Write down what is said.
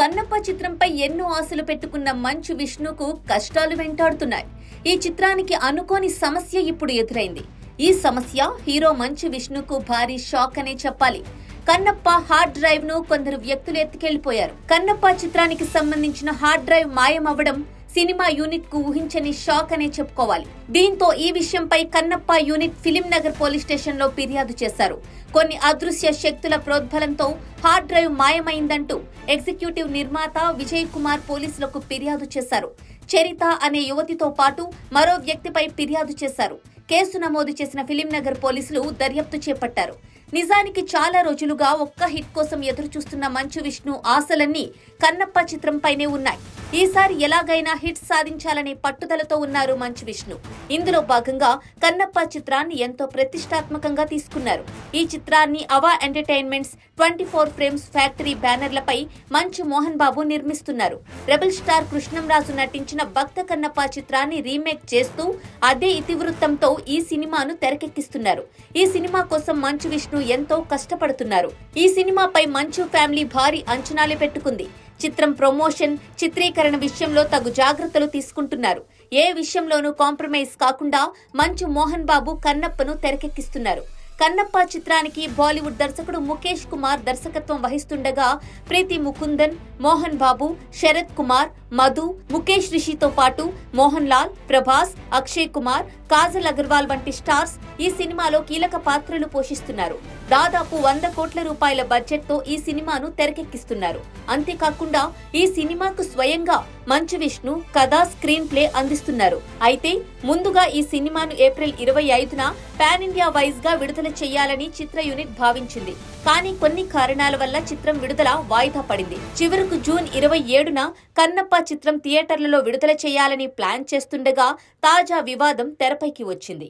కన్నప్ప చిత్రంపై ఎన్నో ఆశలు పెట్టుకున్న మంచు విష్ణుకు కష్టాలు వెంటాడుతున్నాయి. ఈ చిత్రానికి అనుకోని సమస్య ఇప్పుడు ఎదురైంది. ఈ సమస్య హీరో మంచు విష్ణుకు భారీ షాక్ అనే చెప్పాలి. కన్నప్ప హార్డ్ డ్రైవ్ను కొందరు వ్యక్తులు ఎత్తుకెళ్ళిపోయారు కన్నప్ప చిత్రానికి సంబంధించిన హార్డ్ డ్రైవ్ మాయమవ్వడం సినిమా యూనిట్కు ఊహించని షాక్ అనే చెప్పుకోవాలి. దీంతో ఈ విషయంపై Kannappa unit film Nagar police స్టేషన్లో ఫిర్యాదు చేశారు. కొన్ని అదృశ్య శక్తుల ప్రోద్బలంతో హార్డ్ డ్రైవ్ మాయమైందంటూ ఎగ్జిక్యూటివ్ నిర్మాత విజయ్ కుమార్ పోలీసులకు ఫిర్యాదు చేశారు. చరిత అనే యువతితో పాటు మరో వ్యక్తిపై ఫిర్యాదు చేశారు. కేసు నమోదు చేసిన ఫిలిం నగర్ పోలీసులు దర్యాప్తు చేపట్టారు. నిజానికి చాలా రోజులుగా ఒక్క హిట్ కోసం ఎదురు చూస్తున్న మంచు విష్ణు ఆశలన్నీ కన్నప్ప చిత్రంపైనే ఉన్నాయి. ఈసారి ఎలాగైనా హిట్ సాధించాలనే పట్టుదలతో ఉన్నారు మంచు విష్ణు. ఇందులో భాగంగా కన్నప్ప చిత్రాన్ని ఎంతో ప్రతిష్టాత్మకంగా తీసుకున్నారు. ఈ చిత్రాన్ని Ava entertainments twenty four frames factory బ్యానర్లపై Manchu Mohan బాబు నిర్మిస్తున్నారు. రెబల్ స్టార్ కృష్ణంరాజు నటించిన భక్త కన్నప్ప చిత్రాన్ని రీమేక్ చేస్తూ అదే ఇతివృత్తంతో ఈ సినిమాను తెరకెక్కిస్తున్నారు. ఈ సినిమా కోసం మంచు విష్ణు ఎంతో కష్టపడుతున్నారు. ఈ సినిమాపై మంచు ఫ్యామిలీ భారీ అంచనాలు పెట్టుకుంది. చిత్రం ప్రమోషన్ చిత్రీకరణ విషయంలో తగు జాగ్రత్తలు తీసుకుంటున్నారు. ఏ విషయంలోనూ కాంప్రమైజ్ కాకుండా మంచు మోహన్ బాబు కన్నప్పను తెరకెక్కిస్తున్నారు. కన్నప్ప చిత్రానికి బాలీవుడ్ దర్శకుడు ముఖేష్ కుమార్ దర్శకత్వం వహిస్తుండగా ప్రీతి ముకుందన్ మోహన్ బాబు శరత్ కుమార్ మధు ముఖేష్ రిషితో పాటు మోహన్ లాల్ ప్రభాస్ అక్షయ్ కుమార్ కాజల్ అగర్వాల్ వంటి స్టార్స్ ఈ సినిమాలో కీలక పాత్రలు పోషిస్తున్నారు. దాదాపు వంద కోట్ల రూపాయల బడ్జెట్తో ఈ సినిమాను తెరకెక్కిస్తున్నారు. అంతేకాకుండా ఈ సినిమాకు స్వయంగా మంచు విష్ణు కథా స్క్రీన్ ప్లే అందిస్తున్నారు. అయితే ముందుగా ఈ సినిమాను ఏప్రిల్ ఇరవై ఐదున పాన్ ఇండియా వైజ్గా విడుదల చేయాలని చిత్ర యూనిట్ భావించింది. కానీ కొన్ని కారణాల వల్ల చిత్రం విడుదల వాయిదా పడింది. చివరకు జూన్ ఇరవై ఏడున కన్నప్ప చిత్రం థియేటర్లలో విడుదల చేయాలని ప్లాన్ చేస్తుండగా తాజా వివాదం తెరపైకి వచ్చింది.